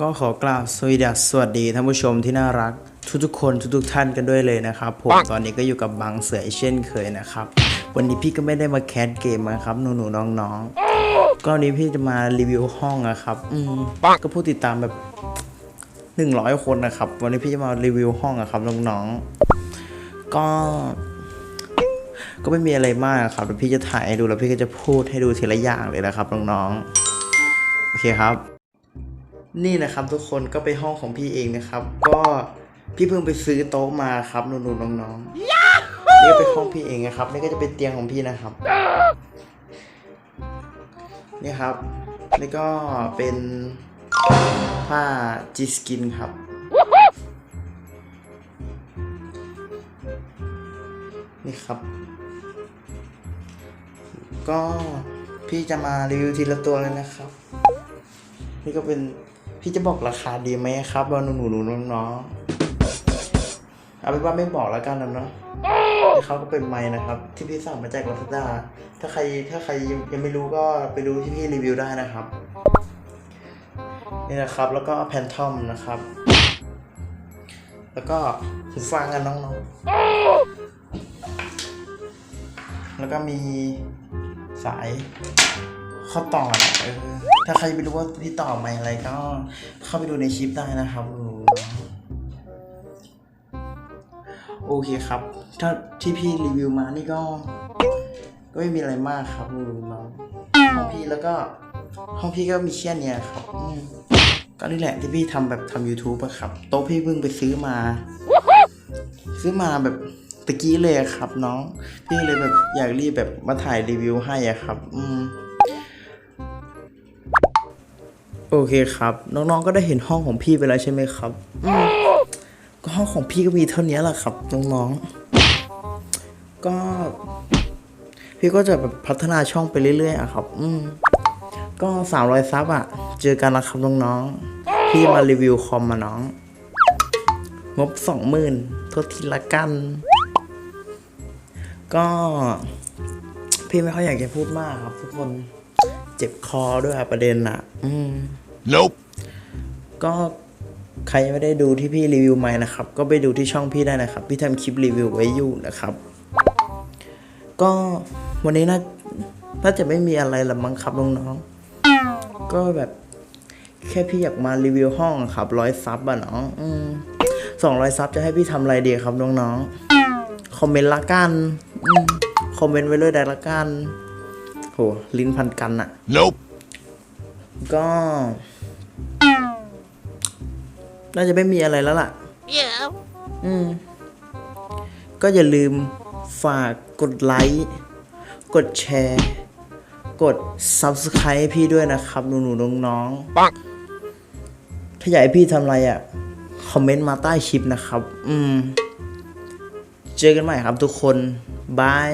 ก็ขอกล่าวสวัสดีสวัสดีท่านผู้ชมที่น่ารักทุกๆคนทุกๆท่านกันด้วยเลยนะครับผมตอนนี้ก็อยู่กับบางเสือเช่นเคยนะครับ วันนี้พี่ก็ไม่ได้มาแคสเกมนะครับหนูๆน้องๆ ก็วันนี้พี่จะมารีวิวห้องนะครับอืมก็ผู้ติดตามแบบหนึ่งร้อยคนนะครับ วันนี้พี่จะมารีวิวห้องอะครับน้องๆก็ก็ไม่มีอะไรมากครับเดี๋ยวพี่จะถ่ายให้ดูแล้วพี่ก็จะพูดให้ดูทีละอย่างเลยนะครับน้องๆโอเคครับ นี่นะครับทุกคนก็ไปห้องของพี่เองนะครับ ก็พี่เพิ่งไปซื้อโต๊ะมาครับหนูๆน้องๆนี่ก็เป็นห้องพี่เองนะครับนี่ก็จะเป็นเตียงของพี่นะครับนี่ครับนี่ก็เป็นผ้าจีสกินครับนี่ครับ ก็พี่จะมารีวิวทีละตัวเลยนะครับ นี่ก็เป็น พี่จะบอกราคาดีไหมครับว่าหนูหนูหนูน้องๆเอาเป็นว่าไม่บอกแล้วกันนะเนาะเขาก็เป็นไม้นะครับ ที่พี่สั่งมาจากลาซาด้าถ้าใครถ้าใครยังไม่รู้ก็ไปดูที่พี่รีวิวได้นะครับ นี่นะครับแล้วก็แพนทอมนะครับ แล้วก็หูฟังกันน้องๆ แล้วก็มีสาย ข้อต่อนะเออถ้าใครไม่รู้ว่าพี่ต่อไหมอะไรก็ เข้าไปดูในคลิปได้นะครับโอเคครับ ถ้าที่พี่รีวิวมานี่ก็ ก็ไม่มีอะไรมากครับน้องห้องพี่แล้วก็ห้องพี่ก็มีแค่เนี้ยครับก็นี่แหละที่พี่ทำแบบทำ YouTube อะครับ โต๊ะพี่เพิ่งไปซื้อมา ซื้อมาแบบตะกี้เลยครับ น้อง พี่เลยแบบอยากรีบแบบมาถ่ายรีวิวให้อะครับ อืม โอเคครับ น้องๆก็ได้เห็นห้องของพี่ไปแล้วใช่ไหมครับอืมก็ห้องของพี่ก็มีเท่านี้แหละครับน้องๆก็ พี่ก็จะแบบพัฒนาช่องไปเรื่อยๆอะครับ อืมก็สามร้อยซับอะเจอกันนะครับน้องๆพี่มารีวิวคอมมาน้อง งบสองหมื่นโทษทีละกัน ก็พี่ไม่ค่อยอยากจะพูดมากครับทุกคน เจ็บคอด้วยอะประเด็นอะอืม Nope. ก็ใครยังไม่ได้ดูที่พี่รีวิวใหม่นะครับ ก็ไปดูที่ช่องพี่ได้นะครับ พี่ทำคลิปรีวิวไว้อยู่นะครับ ก็วันนี้น่าน่าจะไม่มีอะไรละมั้งครับน้องๆก็แบบแค่พี่อยากมารีวิวห้องครับร้อยซับอะน้องอืมสองร้อยซับจะให้พี่ทำอะไรดีครับน้องๆคอมเมนต์ละกันอืมคอมเมนต์ไว้เลยได้ละกันโหลิ้นพันกันอะ Nope. ก็ น่าจะไม่มีอะไรแล้วล่ะ Yeah. อืม ก็อย่าลืมฝากกดไลค์ กดแชร์ กด Subscribe ให้พี่ด้วยนะครับ หนูๆน้อง Bonk. ๆถ้าอยากให้พี่ทำอะไรอะ่ะ คอมเมนต์มาใต้คลิปนะครับ อืม เจอกันใหม่ครับทุกคน บาย